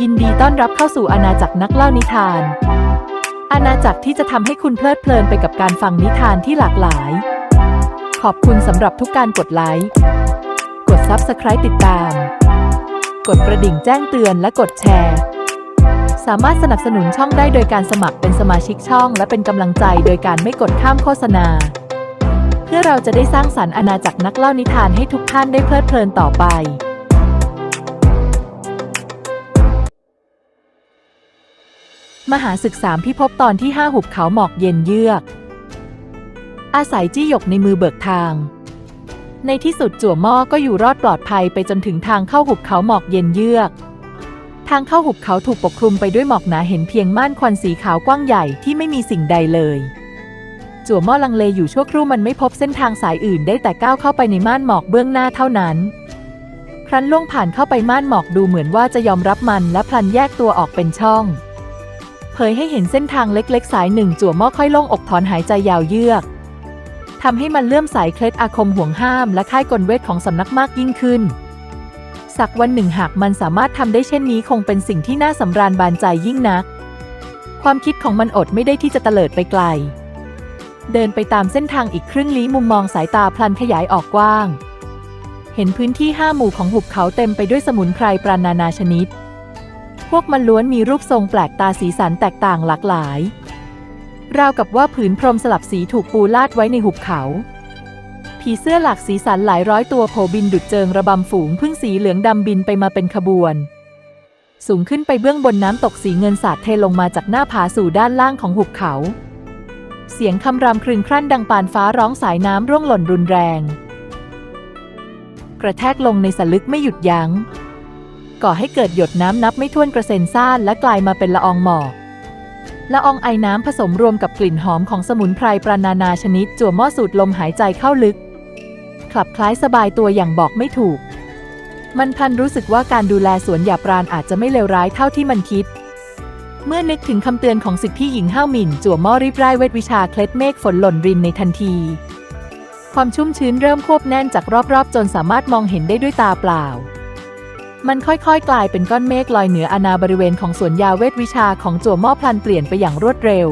ยินดีต้อนรับเข้าสู่อาณาจักรนักเล่านิทาน อาณาจักรที่จะทำให้คุณเพลิดเพลินไปกับการฟังนิทานที่หลากหลาย ขอบคุณสำหรับทุกการกดไลค์ กด Subscribe ติดตาม กดกระดิ่งแจ้งเตือนและกดแชร์ สามารถสนับสนุนช่องได้โดยการสมัครเป็นสมาชิกช่อง และเป็นกำลังใจโดยการไม่กดข้ามโฆษณา เพื่อเราจะได้สร้างสรรค์อาณาจักรนักเล่านิทานให้ทุกท่านได้เพลิดเพลินต่อไป มหาศึกสามพิภพตอนที่ห้าหุบเขาหมอกเย็นเยือก อาศัยจี้หยกในมือเบิกทาง ในที่สุดจั่วหม้อก็อยู่รอดปลอดภัยไปจนถึงทางเข้าหุบเขาหมอกเย็นเยือก ทางเข้าหุบเขาถูกปกคลุมไปด้วยหมอกหนาเห็นเพียงม่านควันสีขาวกว้างใหญ่ที่ไม่มีสิ่งใดเลยจั่วหม้อลังเลอยู่ชั่วครู่มันไม่พบเส้นทางสายอื่นได้แต่ก้าวเข้าไปในม่านหมอกเบื้องหน้าเท่านั้น ครั้นล่วงผ่านเข้าไปม่านหมอกดูเหมือนว่าจะยอมรับมันและพลันแยกตัวออกเป็นช่อง เผยให้เห็นเส้นทางเล็กๆ สายหนึ่งจั่วหม้อค่อยโล่งอกถอนหายใจยาวเยือกทำให้มันเลื่อมใสเคล็ดอาคมห่วงห้าม และค่ายกลเวทของสำนักมากยิ่งขึ้น สักวันหนึ่งหากมันสามารถทำได้เช่นนี้คงเป็นสิ่งที่น่าสำราญบานใจยิ่งนัก ความคิดของมันอดไม่ได้ที่จะเตลิดไปไกล เดินไปตามเส้นทางอีกครึ่งลี้มุมมองสายตาพลันขยายออกกว้าง เห็นพื้นที่ห้าหมู่ของหุบเขาเต็มไปด้วยสมุนไพรปรานานาชนิด พวกมันล้วนมีรูปทรงแปลกตาสีสันแตกต่างหลากหลาย ราวกับว่าผืนพรมสลับสีถูกปูลาดไว้ในหุบเขา ผีเสื้อหลากสีสันหลายร้อยตัวโผบินดุดเจิงระบำฝูงพึ่งสีเหลืองดำบินไปมาเป็นขบวน สูงขึ้นไปเบื้องบนน้ำตกสีเงินสาดเทลงมาจากหน้าผาสู่ด้านล่างของหุบเขา เสียงคำรามครึงครั่นดังปานฟ้าร้องสายน้ำร่วงหล่นรุนแรง กระแทกลงในสลึกไม่หยุดยัง้ง ก่อให้เกิดหยดน้ำนับไม่ถ้วนกระเซ็นซ่านและกลายมาเป็นละอองหมอกละอองไอน้ำผสมรวมกับกลิ่นหอมของสมุนไพรปรานานาชนิด จั่วหม้อสูดลมหายใจเข้าลึกคลับคล้ายสบายตัวอย่างบอกไม่ถูก มันพันรู้สึกว่าการดูแลสวนหยาปราณอาจจะไม่เลวร้ายเท่าที่มันคิด เมื่อนึกถึงคำเตือนของสิทธิพี่หญิงห้าวหมิ่น จั่วหม้อรีบไร้เวทวิชาเคล็ดเมฆฝนหล่นรินในทันที ความชุ่มชื้นเริ่มควบแน่นจากรอบๆ จนสามารถมองเห็นได้ด้วยตาเปล่า มันค่อยๆ กลายเป็นก้อนเมฆลอยเหนืออาณาบริเวณของสวนยาเวทวิชาของจั่วหม้อพลันเปลี่ยนไปอย่างรวดเร็ว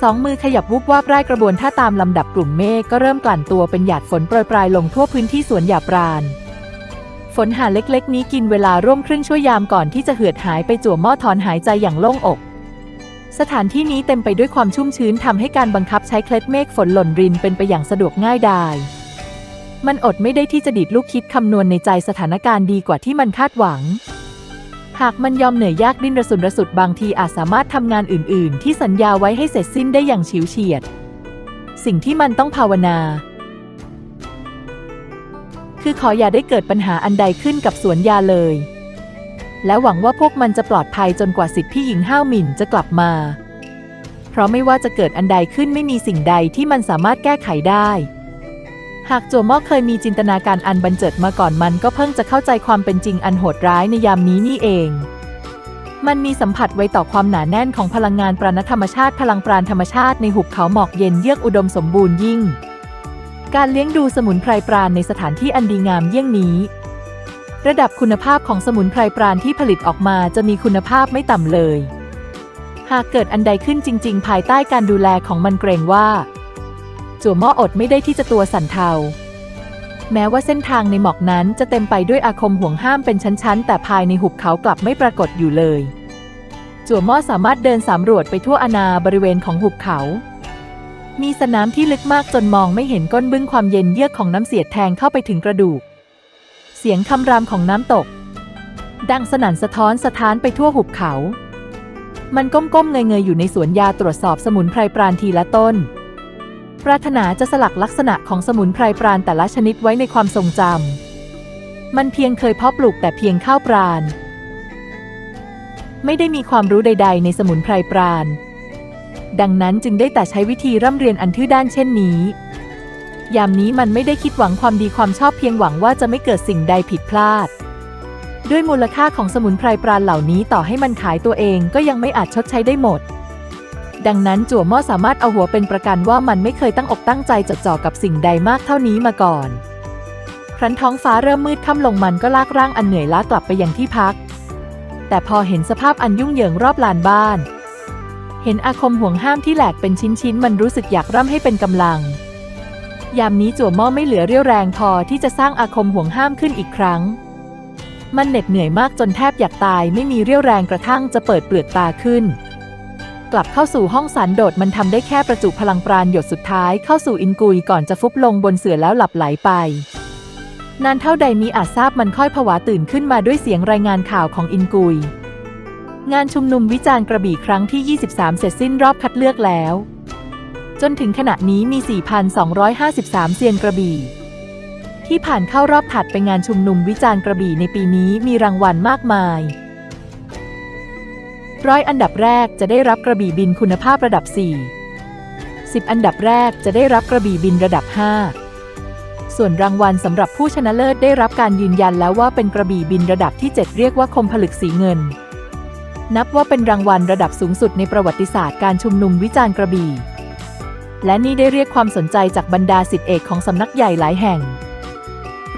สองมือขยับวุบวาบไร้กระบวนท่าตามลำดับกลุ่มเมฆก็เริ่มกลั่นตัวเป็นหยาดฝนโปรยปลายลงทั่วพื้นที่สวนหยาปราณ ฝนหาเล็กๆ นี้กินเวลาร่วมครึ่งชั่วยามก่อนที่จะเหือดหายไปจั่วหม้อถอนหายใจอย่างโล่งอก สถานที่นี้เต็มไปด้วยความชุ่มชื้นทำให้การบังคับใช้เคล็ดเมฆฝนหล่นรินเป็นไปอย่างสะดวกง่ายดาย มันอดไม่ได้ที่จะดิดลูกคิดคำนวณในใจสถานการณ์ดีกว่าที่มันคาดหวัง หากมันยอมเหนื่อยยากดิ้นระสุนระสุดบางทีอาจสามารถทำงานอื่น ๆ ที่สัญญาไว้ให้เสร็จสิ้นได้อย่างฉิวเฉียด สิ่งที่มันต้องภาวนา คือขออย่าได้เกิดปัญหาอันใดขึ้นกับสวนยาเลย และหวังว่าพวกมันจะปลอดภัยจนกว่าสิทธิพี่หญิงห้าวหมิ่นจะกลับมา เพราะไม่ว่าจะเกิดอันใดขึ้นไม่มีสิ่งใดที่มันสามารถแก้ไขได้ หากจัวหม้อเคยมีจินตนาการอันบันเจิดมาก่อนมันก็เพิ่งจะเข้าใจความเป็นจริงอันโหดร้ายในยามนี้นี่เอง มันมีสัมผัสไว้ต่อความหนาแน่นของพลังงานปราณธรรมชาติพลังปราณธรรมชาติในหุบเขาหมอกเย็นเยือกอุดมสมบูรณ์ยิ่ง การเลี้ยงดูสมุนไพรปราณในสถานที่อันดีงามเยี่ยงนี้ ระดับคุณภาพของสมุนไพรปราณที่ผลิตออกมาจะมีคุณภาพไม่ต่ำเลย หากเกิดอันใดขึ้นจริง ๆ ภายใต้การดูแลของมันเกรงว่า จั่วหม้ออดไม่ได้ที่จะตัวสั่นเทา แม้ว่าเส้นทางในหมอกนั้นจะเต็มไปด้วยอาคมห่วงห้ามเป็นชั้นๆ แต่ภายในหุบเขากลับไม่ปรากฏอยู่เลย จั่วหม้อสามารถเดินสำรวจไปทั่วอาณาบริเวณของหุบเขา มีสนามที่ลึกมากจนมองไม่เห็นก้นบึ้งความเย็นเยือกของน้ำเสียดแทงเข้าไปถึงกระดูก เสียงคำรามของน้ำตก ดังสนั่นสะท้อนสะท้านไปทั่วหุบเขามันก้มๆเงยๆอยู่ในสวนยาตรวจสอบสมุนไพรปราณทีละต้น ปรารถนาจะสลักลักษณะของสมุนไพรปราณแต่ละชนิดไว้ในความทรงจำ มันเพียงเคยเพาะปลูกแต่เพียงข้าวปราณ ไม่ได้มีความรู้ใด ๆ ในสมุนไพรปราณ ดังนั้นจึงได้แต่ใช้วิธีร่ำเรียนอันทื่อด้านเช่นนี้ ยามนี้มันไม่ได้คิดหวังความดีความชอบเพียงหวังว่าจะไม่เกิดสิ่งใดผิดพลาด ด้วยมูลค่าของสมุนไพรปราณเหล่านี้ต่อให้มันขายตัวเองก็ยังไม่อาจชดใช้ได้หมด ดังนั้นจั่วหม้อสามารถเอาหัวเป็นประกันว่ามันไม่เคยตั้งอกตั้งใจจดจ่อกับสิ่งใดมากเท่านี้มาก่อน ครั้นท้องฟ้าเริ่มมืดค่ำลงมันก็ลากร่างอันเหนื่อยล้ากลับไปยังที่พัก แต่พอเห็นสภาพอันยุ่งเหยิงรอบลานบ้าน เห็นอาคมห่วงห้ามที่แหลกเป็นชิ้นๆ มันรู้สึกอยากร่ำให้เป็นกำลัง ยามนี้จั่วหม้อไม่เหลือเรี่ยวแรงพอที่จะสร้างอาคมห่วงห้ามขึ้นอีกครั้ง มันเหน็ดเหนื่อยมากจนแทบอยากตายไม่มีเรี่ยวแรงกระทั่งจะเปิดเปลือกตาขึ้น กลับเข้าสู่ห้องสันโดษมันทำได้แค่ประจุพลังปราณหยดสุดท้ายเข้าสู่อินกุยก่อนจะฟุบลงบนเสื่อแล้วหลับไหลไปนานเท่าใดมีอาจทราบมันค่อยผวาตื่นขึ้นมาด้วยเสียงรายงานข่าวของอินกุย งานชุมนุมวิจารณ์กระบี่ครั้งที่ 23 เสร็จสิ้นรอบคัดเลือกแล้ว จนถึงขณะนี้มี 4,253 เซียนกระบี่ ที่ผ่านเข้ารอบถัดไปงานชุมนุมวิจารณ์กระบี่ในปีนี้มีรางวัลมากมาย ร้อยอันดับแรกจะได้รับกระบี่บินคุณภาพระดับ 4 10 อันดับแรกจะได้รับกระบี่บินระดับ 5 ส่วนรางวัลสำหรับผู้ชนะเลิศได้รับการยืนยันแล้วว่าเป็นกระบี่บินระดับที่ 7 เรียกว่าคมผลึกสีเงิน นับว่าเป็นรางวัลระดับสูงสุดในประวัติศาสตร์การชุมนุมวิจารณ์กระบี่ และนี่ได้เรียกความสนใจจากบรรดาสิทธิเอกของสำนักใหญ่หลายแห่ง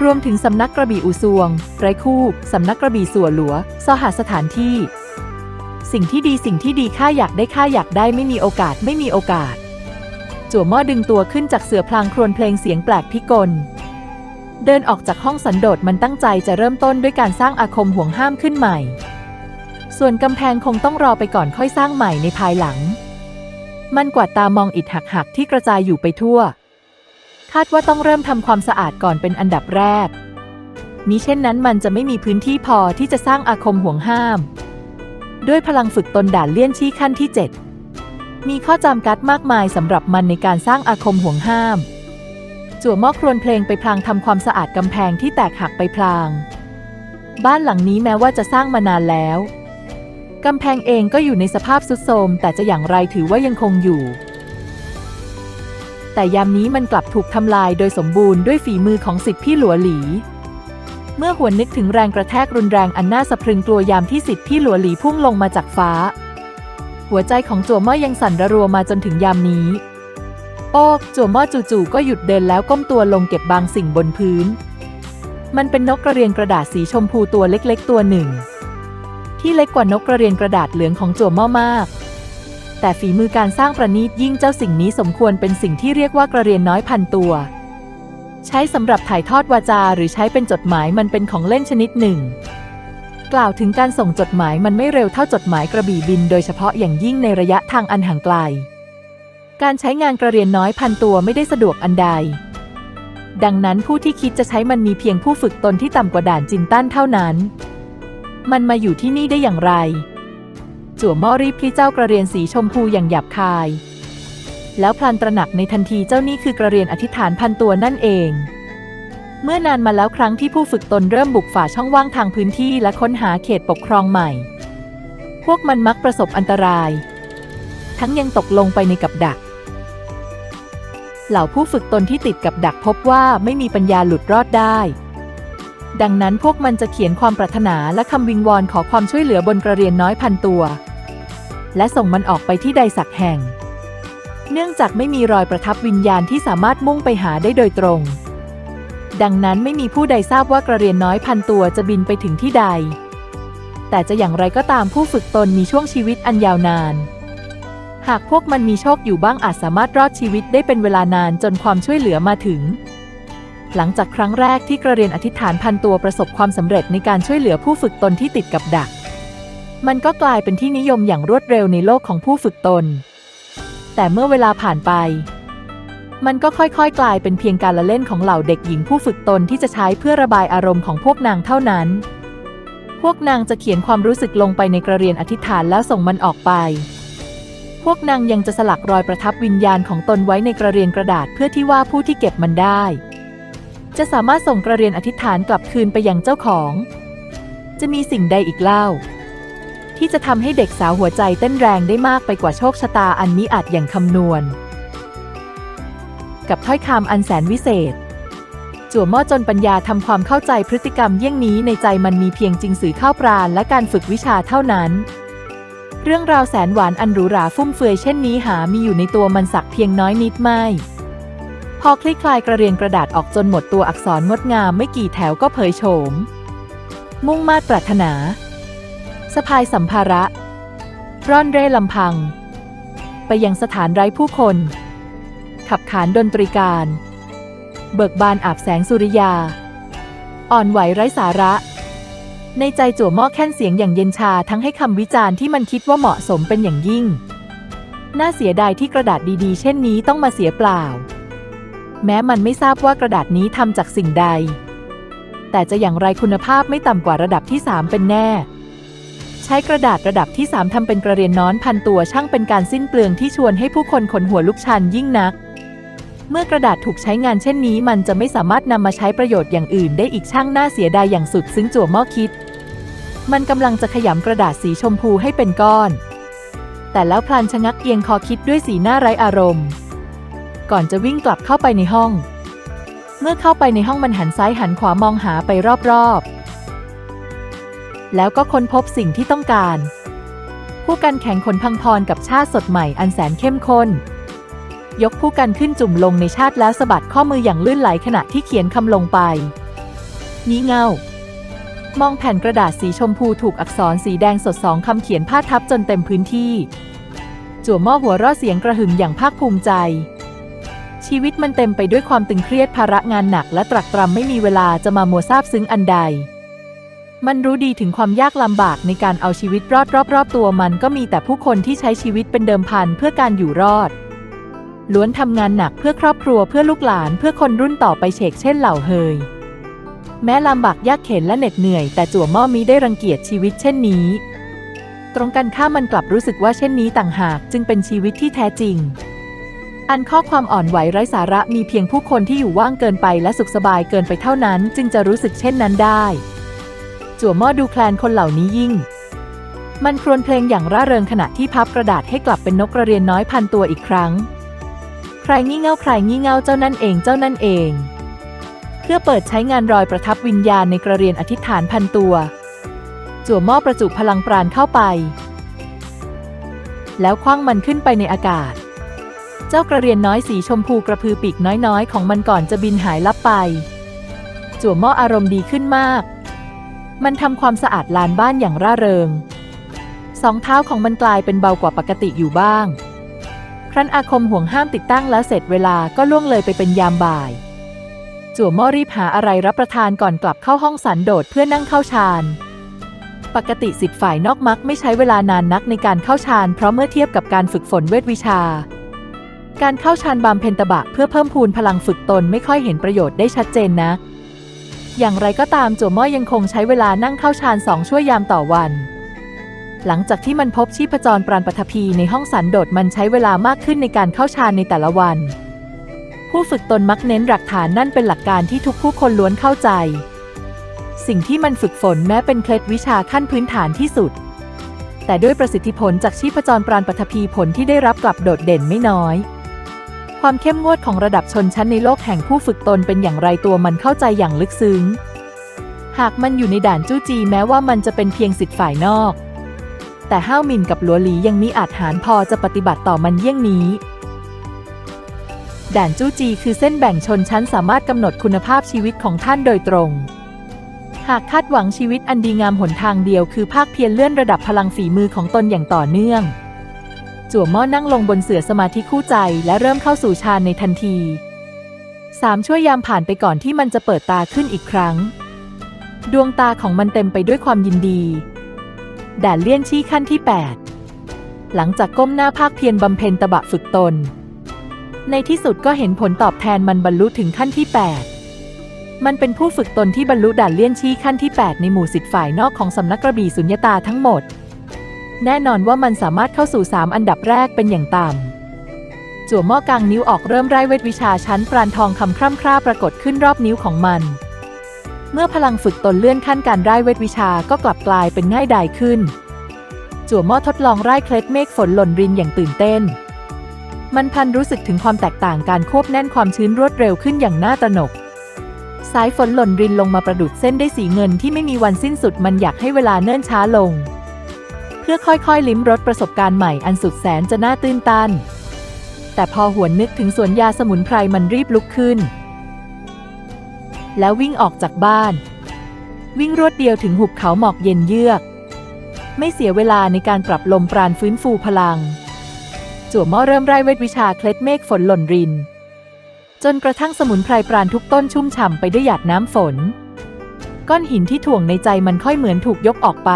รวมถึงสำนักกระบี่อูซวง ไรคู่ สำนักกระบี่สัวหลัว สหสถานที่ สิ่งที่ดีสิ่งที่ดีข้าอยากได้ข้าอยากได้ไม่มีโอกาสไม่มีโอกาส จั่วหม้อดึงตัวขึ้นจากเสือพลางครวญเพลงเสียงแปลกพิกล เดินออกจากห้องสันโดษมันตั้งใจจะเริ่มต้นด้วยการสร้างอาคมห่วงห้ามขึ้นใหม่ ส่วนกำแพงคงต้องรอไปก่อนค่อยสร้างใหม่ในภายหลัง มันกวาดตามองอิฐหักๆที่กระจายอยู่ไปทั่ว คาดว่าต้องเริ่มทำความสะอาดก่อนเป็นอันดับแรกมิเช่นนั้นมันจะไม่มีพื้นที่พอที่จะสร้างอาคมห่วงห้าม ด้วยพลังฝึกตนด่านเลี่ยนชี้ขั้นที่ 7 มีข้อจำกัดมากมายสำหรับมันในการสร้างอาคมห่วงห้าม จั่วหม้อครวญเพลงไปพลางทำความสะอาดกำแพงที่แตกหักไปพลาง บ้านหลังนี้แม้ว่าจะสร้างมานานแล้วกำแพงเองก็อยู่ในสภาพทรุดโทรมแต่จะอย่างไรถือว่ายังคงอยู่ แต่ยามนี้มันกลับถูกทำลายโดยสมบูรณ์ด้วยฝีมือของสิทธิพี่หลัวหลี เมื่อหวนนึกถึงแรงกระแทกรุนแรงอันน่าสะพรึงกลัวยามที่สิทธิ์พี่หลัวหลีพุ่งลงมาจากฟ้า หัวใจของจั่วม้อยังสั่นระรัวมาจนถึงยามนี้ โอ้จั่วม้อจู่ๆก็หยุดเดินแล้วก้มตัวลงเก็บบางสิ่งบนพื้น มันเป็นนกกระเรียนกระดาษสีชมพูตัวเล็กๆตัวหนึ่ง ที่เล็กกว่านกกระเรียนกระดาษเหลืองของจั่วม้อมาก แต่ฝีมือการสร้างประณีตยิ่งเจ้าสิ่งนี้สมควรเป็นสิ่งที่เรียกว่ากระเรียนน้อยพันตัว ใช้สำหรับถ่ายทอดวาจาหรือใช้เป็นจดหมายมันเป็นของเล่นชนิดหนึ่ง กล่าวถึงการส่งจดหมายมันไม่เร็วเท่าจดหมายกระบี่บิน โดยเฉพาะอย่างยิ่งในระยะทางอันห่างไกล การใช้งานกระเรียนน้อยพันตัวไม่ได้สะดวกอันใด ดังนั้นผู้ที่คิดจะใช้มันมีเพียงผู้ฝึกตนที่ต่ำกว่าด่านจินตั้นเท่านั้น มันมาอยู่ที่นี่ได้อย่างไร จั่วมอรีพลีเจ้ากระเรียนสีชมพูอย่างหยาบคาย แล้วพลันตระหนักในทันทีเจ้านี่คือกระเรียนอธิษฐานพันตัวนั่นเอง เมื่อนานมาแล้วครั้งที่ผู้ฝึกตนเริ่มบุกฝ่าช่องว่างทางพื้นที่และค้นหาเขตปกครองใหม่ พวกมันมักประสบอันตราย ทั้งยังตกลงไปในกับดัก เหล่าผู้ฝึกตนที่ติดกับดักพบว่าไม่มีปัญญาหลุดรอดได้ ดังนั้นพวกมันจะเขียนความปรารถนาและคำวิงวอนขอความช่วยเหลือบนกระเรียนน้อยพันตัว และส่งมันออกไปที่ใดสักแห่ง เนื่องจากไม่มีรอยประทับวิญญาณที่สามารถมุ่งไปหาได้โดยตรง ดังนั้นไม่มีผู้ใดทราบว่ากระเรียนน้อยพันตัวจะบินไปถึงที่ใด แต่จะอย่างไรก็ตามผู้ฝึกตนมีช่วงชีวิตอันยาวนาน หากพวกมันมีโชคอยู่บ้างอาจสามารถรอดชีวิตได้เป็นเวลานานจนความช่วยเหลือมาถึง หลังจากครั้งแรกที่กระเรียนอธิษฐานพันตัวประสบความสำเร็จในการช่วยเหลือผู้ฝึกตนที่ติดกับดัก มันก็กลายเป็นที่นิยมอย่างรวดเร็วในโลกของผู้ฝึกตน แต่เมื่อเวลาผ่านไป มันก็ค่อยๆ กลายเป็นเพียงการละเล่นของเหล่าเด็กหญิงผู้ฝึกตนที่จะใช้เพื่อระบายอารมณ์ของพวกนางเท่านั้น พวกนางจะเขียนความรู้สึกลงไปในกระเรียนอธิษฐานแล้วส่งมันออกไป พวกนางยังจะสลักรอยประทับวิญญาณของตนไว้ในกระเรียนกระดาษเพื่อที่ว่าผู้ที่เก็บมันได้ จะสามารถส่งกระเรียนอธิษฐานกลับคืนไปยังเจ้าของ จะมีสิ่งใดอีกเล่า ที่จะทำให้เด็กสาวหัวใจเต้นแรงได้มากไปกว่าโชคชะตาอันมิอาจอย่างคำนวณ กับถ้อยคำอันแสนวิเศษ จั่วหม้อจนปัญญาทำความเข้าใจพฤติกรรมเยี่ยงนี้ในใจมันมีเพียงจริงสื่อข้าวปราณและการฝึกวิชาเท่านั้น เรื่องราวแสนหวานอันหรูหราฟุ่มเฟือยเช่นนี้หามีอยู่ในตัวมันสักเพียงน้อยนิดไม่พอคลี่คลายกระเรียนกระดาษออกจนหมดตัวอักษรงดงามไม่กี่แถวก็เผยโฉม มุ่งมาตรปรารถนา สะพายสัมภาระ ร่อนเร่ลำพัง ไปยังสถานไร้ผู้คน ขับขานดนตรีการ เบิกบานอาบแสงสุริยา อ่อนไหวไร้สาระ ในใจจั่วหม้อแค่นเสียงอย่างเย็นชาทั้งให้คำวิจารณ์ที่มันคิดว่าเหมาะสมเป็นอย่างยิ่ง น่าเสียดายที่กระดาษดีๆ เช่นนี้ต้องมาเสียเปล่า แม้มันไม่ทราบว่ากระดาษนี้ทำจากสิ่งใด แต่จะอย่างไรคุณภาพไม่ต่ำกว่าระดับที่ 3 เป็นแน่ ใช้กระดาษระดับที่ 3ทำเป็นกระเรียนน้อนพันตัวช่างเป็นการสิ้นเปลืองที่ชวนให้ผู้คนขนหัวลุกชันยิ่งนัก เมื่อกระดาษถูกใช้งานเช่นนี้ มันจะไม่สามารถนำมาใช้ประโยชน์อย่างอื่น ได้อีกช่างน่าเสียดายอย่างสุดซึ้งจั่วหม้อคิด มันกำลังจะขยำกระดาษสีชมพูให้เป็นก้อน แต่แล้วพลันชะงักเอียงคอคิดด้วยสีหน้าไร้อารมณ์ ก่อนจะวิ่งกลับเข้าไปในห้อง เมื่อเข้าไปในห้องมันหันซ้ายหันขวามองหาไปรอบๆ แล้วก็ค้นพบสิ่งที่ต้องการ ผู้กันแข่งขนพังพรกับชาติสดใหม่อันแสนเข้มข้น ยกผู้กันขึ้นจุ่มลงในชาติแล้วสะบัดข้อมืออย่างลื่นไหลขณะที่เขียนคำลงไป นี้เงามองแผ่นกระดาษสีชมพูถูกอักษรสีแดงสดสองคำเขียนพาดทับจนเต็มพื้นที่ จั่วหม้อหัวร่อเสียงกระหึ่มอย่างภาคภูมิใจ ชีวิตมันเต็มไปด้วยความตึงเครียดภาระงานหนักและตรักตรำไม่มีเวลาจะมามัวซาบซึ้งอันใด มันรู้ดีถึงความยากลำบากในการเอาชีวิตรอดรอบๆตัวมันก็มีแต่ผู้คนที่ใช้ชีวิตเป็นเดิมพันเพื่อการอยู่รอด ล้วนทำงานหนักเพื่อครอบครัวเพื่อลูกหลานเพื่อคนรุ่นต่อไปเฉกเช่นเหล่าเฮย แม้ลำบากยากเข็นและเหน็ดเหนื่อย แต่จั่วหม้อมีได้รังเกียจชีวิตเช่นนี้ ตรงกันข้ามมันกลับรู้สึกว่าเช่นนี้ต่างหากจึงเป็นชีวิตที่แท้จริง อันข้อความอ่อนไหวไร้สาระมีเพียงผู้คนที่อยู่ว่างเกินไปและสุขสบายเกินไปเท่านั้น จึงจะรู้สึกเช่นนั้นได้ จั่วหม้อดูแคลนคนเหล่านี้ยิ่ง มันครวญเพลงอย่างร่าเริงขณะที่พับกระดาษให้กลับเป็นนกกระเรียนน้อยพันตัวอีกครั้ง ใครงี่เง่าใครงี่เง่าเจ้านั่นเองเจ้านั่นเอง เพื่อเปิดใช้งานรอยประทับวิญญาณในกระเรียนอธิษฐานพันตัว จั่วหม้อประจุพลังปราณเข้าไป แล้วคว้างมันขึ้นไปในอากาศ เจ้ากระเรียนน้อยสีชมพูกระพือปีกน้อยๆ ของมันก่อนจะบินหายลับไป จั่วหม้ออารมณ์ดีขึ้นมาก มันทำความสะอาดลานบ้านอย่างร่าเริง สองเท้าของมันกลายเป็นเบากว่าปกติอยู่บ้าง ครั้นอาคมห่วงห้ามติดตั้งแล้วเสร็จเวลาก็ล่วงเลยไปเป็นยามบ่าย จั่วม้อรีบหาอะไรรับประทานก่อนกลับเข้าห้องสันโดษเพื่อนั่งเข้าฌานปกติสิทธิ์ฝ่ายนอกมักไม่ใช้เวลานานนักในการเข้าฌานเพราะเมื่อเทียบกับการฝึกฝนเวทวิชา การเข้าฌานบำเพ็ญตบะเพื่อเพิ่มพูนพลังฝึกตนไม่ค่อยเห็นประโยชน์ได้ชัดเจนนะ อย่างไรก็ตามจั่วม้อยังคงใช้เวลานั่งเข้าฌานสองชั่วยามต่อวัน หลังจากที่มันพบชีพจรปราณปฐพีในห้องสันโดษมันใช้เวลามากขึ้นในการเข้าฌานในแต่ละวัน ผู้ฝึกตนมักเน้นหลักฐานนั่นเป็นหลักการที่ทุกผู้คนล้วนเข้าใจ สิ่งที่มันฝึกฝนแม้เป็นเคล็ดวิชาขั้นพื้นฐานที่สุด แต่ด้วยประสิทธิผลจากชีพจรปราณปฐพีผลที่ได้รับกลับโดดเด่นไม่น้อย ความเข้มงวดของระดับชนชั้นในโลกแห่งผู้ฝึกตนเป็นอย่างไรตัวมันเข้าใจอย่างลึกซึ้ง หากมันอยู่ในด่านจู้จีแม้ว่ามันจะเป็นเพียงสิทธิ์ฝ่ายนอก แต่ห้าวมินกับหลัวหลียังมีอาจหารพอจะปฏิบัติต่อมันเยี่ยงนี้ ด่านจู้จีคือเส้นแบ่งชนชั้นสามารถกำหนดคุณภาพชีวิตของท่านโดยตรง หากคาดหวังชีวิตอันดีงามหนทางเดียวคือภาคเพียรเลื่อนระดับพลังฝีมือของตนอย่างต่อเนื่อง จั่วหม้อนั่งลงบนเสื่อสมาธิคู่ใจและเริ่มเข้าสู่ฌานในทันทีสามชั่วยามผ่านไปก่อนที่มันจะเปิดตาขึ้นอีกครั้ง ดวงตาของมันเต็มไปด้วยความยินดีด่านเลี่ยนชี้ขั้นที่ 8 หลังจากก้มหน้าภาคเพียรบำเพ็ญตบะฝึกตน ในที่สุดก็เห็นผลตอบแทนมันบรรลุถึงขั้นที่ 8 มันเป็นผู้ฝึกตนที่บรรลุด่านเลี่ยนชี้ขั้นที่ 8 ในหมู่สิทธิ์ฝ่ายนอกของสำนักกระบี่สุญญตาทั้งหมด แน่นอนว่ามันสามารถเข้าสู่ 3 อันดับแรกเป็นอย่างต่ำ จั่วหม้อกลางนิ้วออกเริ่มไร้เวทวิชาชั้นปราณทองคำคร่ำคร่าปรากฏขึ้นรอบนิ้วของมัน เมื่อพลังฝึกตนเลื่อนขั้นการไร้เวทวิชาก็กลับกลายเป็นง่ายดายขึ้น จั่วหม้อทดลองไร้เคล็ดเมฆฝนหล่นรินอย่างตื่นเต้น มันพันรู้สึกถึงความแตกต่างการควบแน่นความชื้นรวดเร็วขึ้นอย่างน่าตระหนกสายฝนหล่นรินลงมาประดุดเส้นได้สีเงินที่ไม่มีวันสิ้นสุดมันอยากให้เวลาเนิ่นช้าลง พื่อค่อยๆ ลิ้มรสประสบการณ์ใหม่อันสุดแสนจะน่าตื้นตัน แต่พอหวนนึกถึงสวนยาสมุนไพรมันรีบลุกขึ้น แล้ววิ่งออกจากบ้าน วิ่งรวดเดียวถึงหุบเขาหมอกเย็นเยือก ไม่เสียเวลาในการปรับลมปราณฟื้นฟูพลัง จั่วหม้อเริ่มไร้เวทวิชาเคล็ดเมฆฝนหล่นริน จนกระทั่งสมุนไพรปราณทุกต้นชุ่มฉ่ำไปด้วยหยาดน้ำฝน ก้อนหินที่ถ่วงในใจมันค่อยเหมือนถูกยกออกไป